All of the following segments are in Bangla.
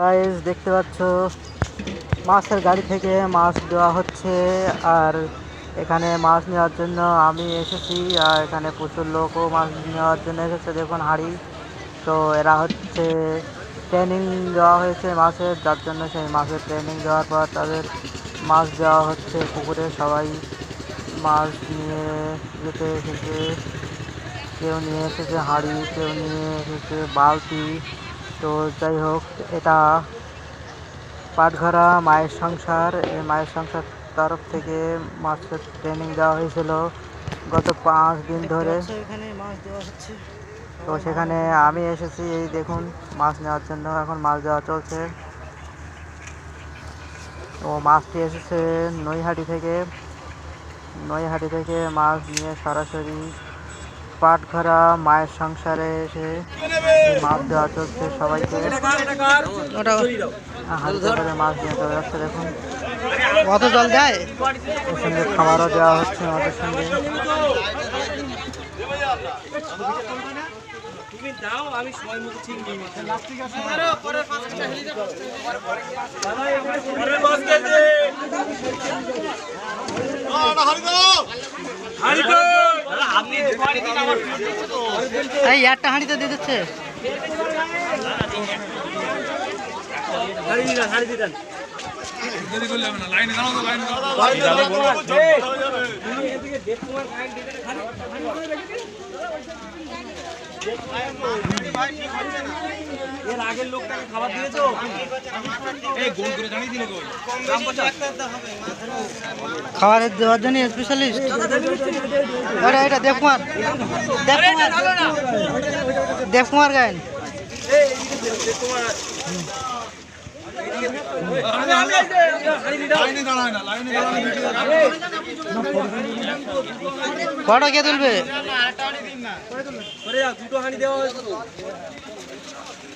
গাইস দেখতে পাচ্ছ, মাছের গাড়ি থেকে মাছ দেওয়া হচ্ছে, আর এখানে মাছ নেওয়ার জন্য আমি এসেছি, আর এখানে প্রচুর লোকও মাছ নেওয়ার জন্য এসেছে, দেখুন হাঁড়ি। তো এরা হচ্ছে ট্রেনিং দেওয়া হয়েছে মাছের, যার জন্য সেই মাছের ট্রেনিং দেওয়ার পর তাদের মাছ দেওয়া হচ্ছে পুকুরে, সবাই মাছ নিয়ে যেতে এসেছে। কেউ নিয়ে এসেছে হাঁড়ি, কেউ নিয়ে এসেছে বালতি। তো যাই হোক এটা পাটঘরা মায়ের সংসার। এই মায়ের সংসার তরফ থেকে মাছের ট্রেনিং দেওয়া হয়েছিল গত পাঁচ দিন ধরে। এখানে মাছ দেওয়া হচ্ছে। তো সেখানে আমি এসেছি এই দেখুন মাছ নেওয়ার জন্য এখন মাছ দেওয়া চলছে। তো মাছটি এসেছে নৈহাটি থেকে। নৈহাটি থেকে মাছ নিয়ে সরাসরি পাটঘরা মায়ের সংসারে এসে মাছ দেওয়া চলছে সবাইকে। ওটা করে। মাছ দিয়ে দেওয়া যাচ্ছে দেখুন। কত জল দেয়? সঙ্গে খাবারও দেওয়া হচ্ছে মাছের সঙ্গে। দাও আমি সময় মতো ঠিক নিয়ে এই একটা হাঁড়িতে দিয়ে দিচ্ছে। এর আগের লোকটাকে খাবার দিয়েছ? খাবার দেওয়ার জন্য স্পেশালিস্ট এটা এটা দেবকুমার। দেবকুমার। দেবকুমার গায়ন। ফটো কে তুলবে? দুটো হাঁড়ি দেওয়া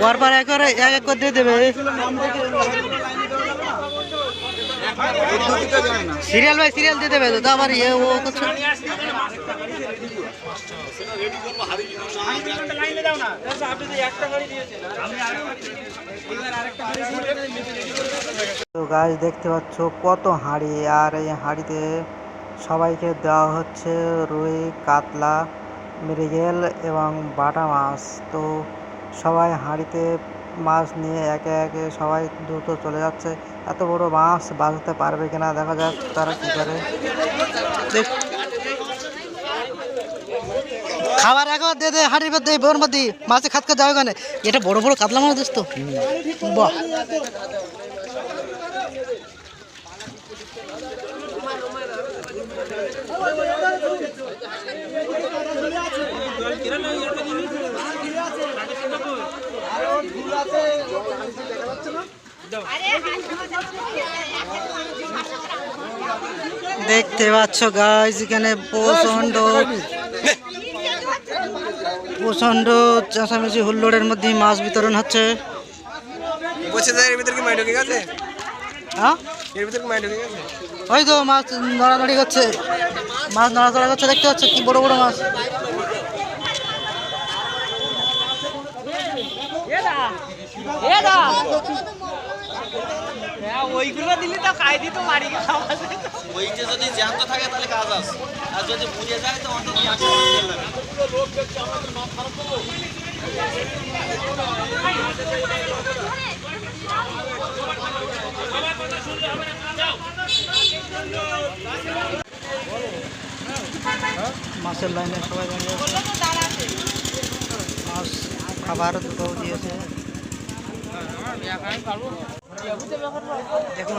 পরপর এক করে এক এক করে দিয়ে দেবে। সিরিয়াল বাই সিরিয়াল দিয়ে দেবে তো আবার ইয়ে ও করছে। লাইনে দাও না আপনি তো একটা হাঁড়ি দিয়েছেন আমি তো গাছ দেখতে পাচ্ছ কত হাঁড়ি। আর এই হাঁড়িতে সবাইকে দেওয়া হচ্ছে রুই, কাতলা, মৃগেল এবং বাটা মাছ। তো সবাই হাঁড়িতে মাছ নিয়ে একে একে সবাই দ্রুত চলে যাচ্ছে। এত বড় মাছ বাঁচতে পারবে কিনা দেখা যাক তারা কী করে। খাবার একবার দিয়ে দে হাঁড়ির মধ্যে বোর মধ্যে মাছে খাত খাত যাবে এটা বড় বড় কাতলা মাছ দোস্ত। বাহ। দেখতে পাচ্ছ গাইজ এখানে প্রচণ্ড প্রচণ্ড চেঁচামেচি হুল্লোড়ের মধ্যে মাছ বিতরণ হচ্ছে। বসে যায় ভিতরে কি গেছে হ্যাঁ? এর ভিতরে কি ঢুকে গেছে ওই তো মাছ নড়ানড়ি করছে। মাছ নড়াচড়া করছে দেখতে পাচ্ছ কি বড় বড় মাছ। ওইগুলো দিলে তো খাই দিত মারি গেলাম ওইটা যদি জ্যান্ত থাকে তাহলে কাজ আছে। আর যদি বুঝে যায় তো অন্তত মাছের লাইনে সবাই মাছ খাবার দুটো দিয়েছে। দেখুন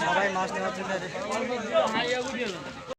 সবাই মাছ নেওয়ার জন্য